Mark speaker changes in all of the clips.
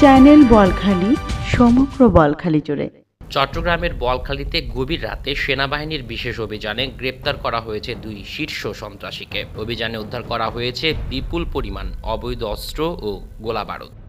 Speaker 1: Channel Balkhali, সমগ্র বলখালি জুড়ে।
Speaker 2: চট্টগ্রামের বলখালিতে গভীর রাতে সেনাবাহিনীর বিশেষ অভিযানে গ্রেপ্তার করা হয়েছে দুই শীর্ষ সন্ত্রাসীকে। অভিযানে উদ্ধার করা হয়েছে বিপুল পরিমাণ অবৈধ অস্ত্র ও গোলাবারুদ।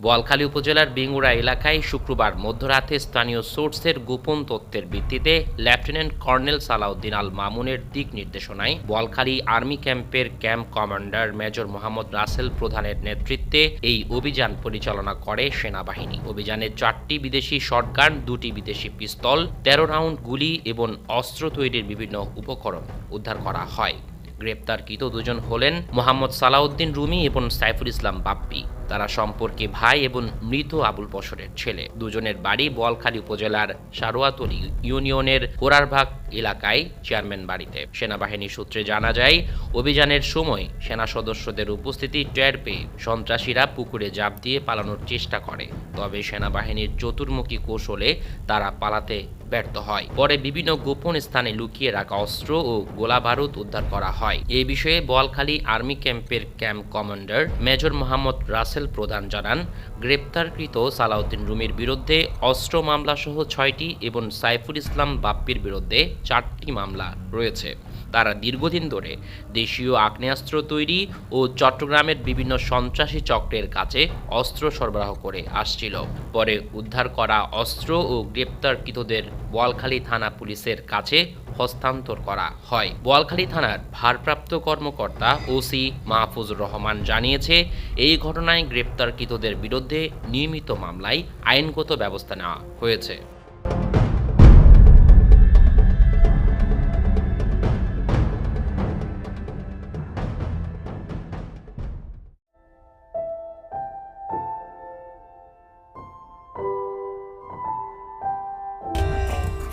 Speaker 2: বোয়ালখালী উপজেলার বিঙ্গুড়া এলাকায় শুক্রবার মধ্যরাতে স্থানীয় সোর্সের গোপন তথ্যের ভিত্তিতে লেফটেন্যান্ট কর্নেল সালাউদ্দিন আল মামুনের দিক নির্দেশনায় বোয়ালখালী আর্মি ক্যাম্পের camp commander major Mohammad Rasel প্রধানের নেতৃত্বে এই অভিযান পরিচালনা করে সেনাবাহিনী। অভিযানে চারটি বিদেশি শটগান, দুটি বিদেশি পিস্তল, তেরো রাউন্ড গুলি এবং অস্ত্র তৈরির বিভিন্ন উপকরণ উদ্ধার করা হয়। গ্রেপ্তারকৃত দুজন হলেন মোহাম্মদ সালাউদ্দিন রুমি এবং সাইফুল ইসলাম বাপ্পি। তারা সম্পর্কে ভাই এবং মৃত আবুল বসরের ছেলে। দুজনের বাড়ি বলখালী উপজেলার সারোয়াতলি ইউনিয়নের কোরারভাগ এলাকায় চেয়ারম্যান বাড়িতে। সেনাবাহিনী সূত্রে জানা যায় অভিযানের সময় সেনা সদস্যদের উপস্থিতি টের পেয়ে সন্ত্রাসীরা পুকুরে জাপ দিয়ে পালানোর চেষ্টা করে। তবে সেনাবাহিনীর চতুর্মুখী কৌশলে তারা পালাতে ব্যর্থ হয়। পরে বিভিন্ন গোপন স্থানে লুকিয়ে রাখা অস্ত্র ও গোলা বারুদ উদ্ধার করা হয়। এ বিষয়ে বোয়ালখালী আর্মি ক্যাম্পের camp commander major Mohammad Rasel Prodhan জানান, গ্রেপ্তারকৃত সালাউদ্দিন রুমির বিরুদ্ধে অস্ত্র মামলা সহ ছয়টি এবং সাইফুল ইসলাম বাপ্পির বিরুদ্ধে চারটি মামলা রয়েছে। তারা দীর্ঘদিন ধরে দেশীয় আগ্নেয়াস্ত্র তৈরি ও চট্টগ্রামের বিভিন্ন সন্ত্রাসী চক্রের কাছে অস্ত্র সরবরাহ করে আসছিল। পরে উদ্ধার করা অস্ত্র ও গ্রেপ্তারকৃতদের বোয়ালখালী থানা পুলিশের কাছে হস্তান্তর করা হয়। বোয়ালখালী থানার ভারপ্রাপ্ত কর্মকর্তা ওসি মাহফুজুর রহমান জানিয়েছে, এই ঘটনায় গ্রেপ্তারকৃতদের বিরুদ্ধে নিয়মিত মামলায় আইনগত ব্যবস্থা নেওয়া হয়েছে।